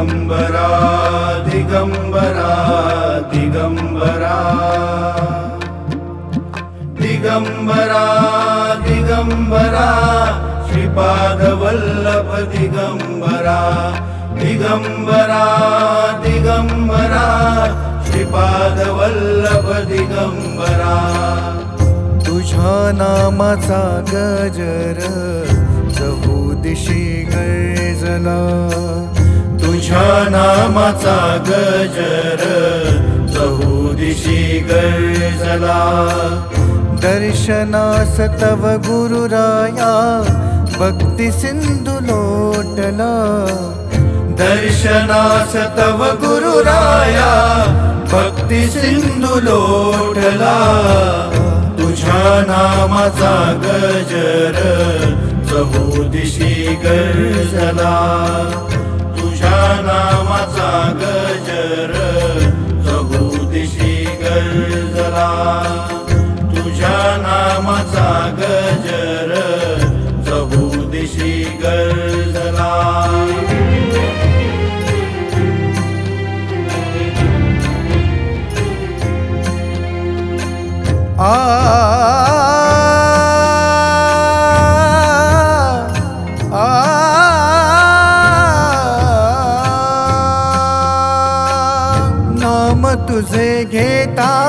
दिगंबरा दिगंबरा दिगंबरा। दिगंबरा दिगंबरा श्रीपादवल्लभ दिगंबरा। दिगंबरा दिगंबरा श्रीपाद वल्लभ दिगंबरा। तुझ्या नामाचा गजर चहूदिशी गर्जला नामाचा गजर चहूदिशी गर्जला दर्शनास तव गुरुराया भक्ती सिंधू लोटला। दर्शनास तव गुरुराया भक्ती सिंधू लोटला। तुझ्या नामाचा गजर गर्जला तुझ्या नामाचा गजरतिशि गजरा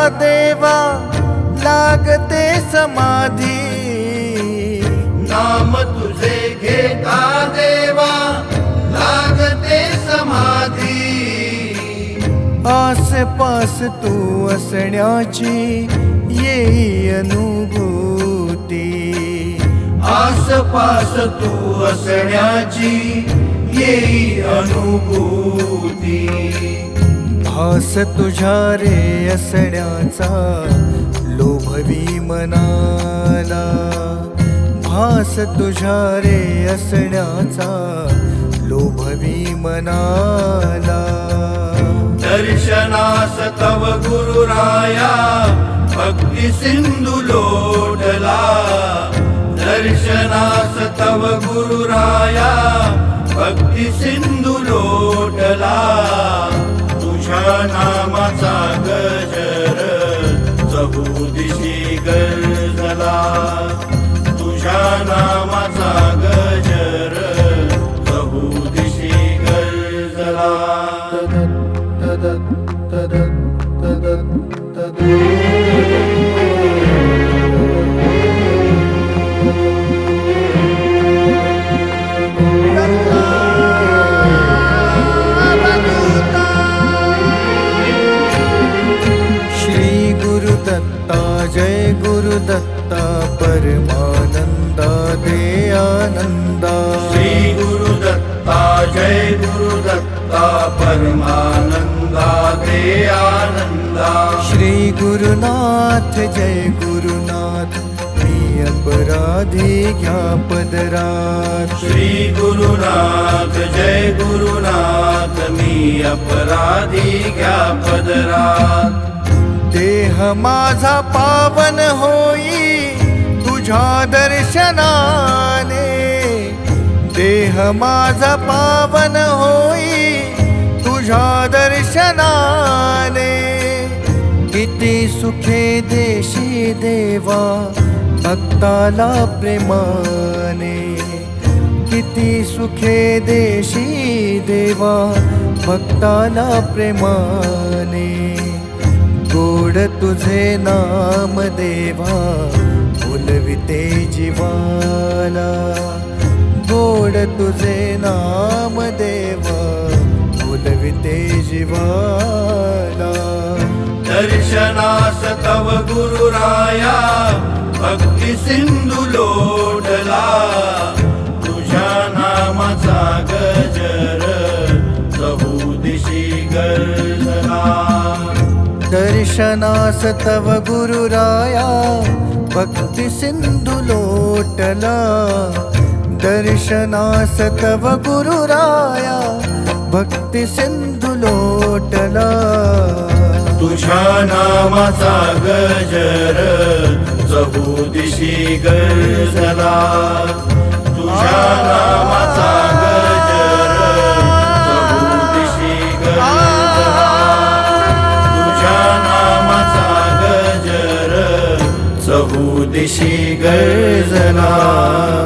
देवा लागते समाधी. नाम तुझे घेता देवा लागते समाधी. आसपास तू असण्याची येई अनुभूती. आसपास तू असण्याची येई अनुभूती. भास तुझ्या रे असण्याचा लोभवी मनाला. भास तुझ्या रे असण्याचा लोभवी मनाला. दर्शनास तव गुरुराया भक्ति सिंधु लोटला. दर्शनास तव गुरुराया भक्ति सिंधु लोटला. तुझ्या नामाचा श्री गुरुदत्ता जय गुरुदत्ता परमानंदा दे आनंदा श्री गुरुनाथ जय गुरुनाथ मी अपराधी घ्या पदरात श्री गुरुनाथ जय गुरुनाथ मी अपराधी घ्या पदरात देह माझा पावन होई तुझ्या दर्शनाने देह माझा पावन होई. तुझ्या दर्शनाने किती सुखे देशी देवा भक्ताला प्रेमाने. किती सुखे देशी देवा भक्ताला प्रेमाने. गोड तुझे नाम देवा. फुलविते जीवाला गोड तुझे नाम देवा. फुलविते जीवाला दर्शनास तव गुरुराया. भक्ती सिंधू दर्शनास तव गुरुराया भक्ती सिंधू लोटला। दर्शनास तव गुरुराया भक्ती सिंधू लोटला। तुझ्या नामाचा गजर चहूदिशी गर्जला तुझ्या दिशी गर्जना।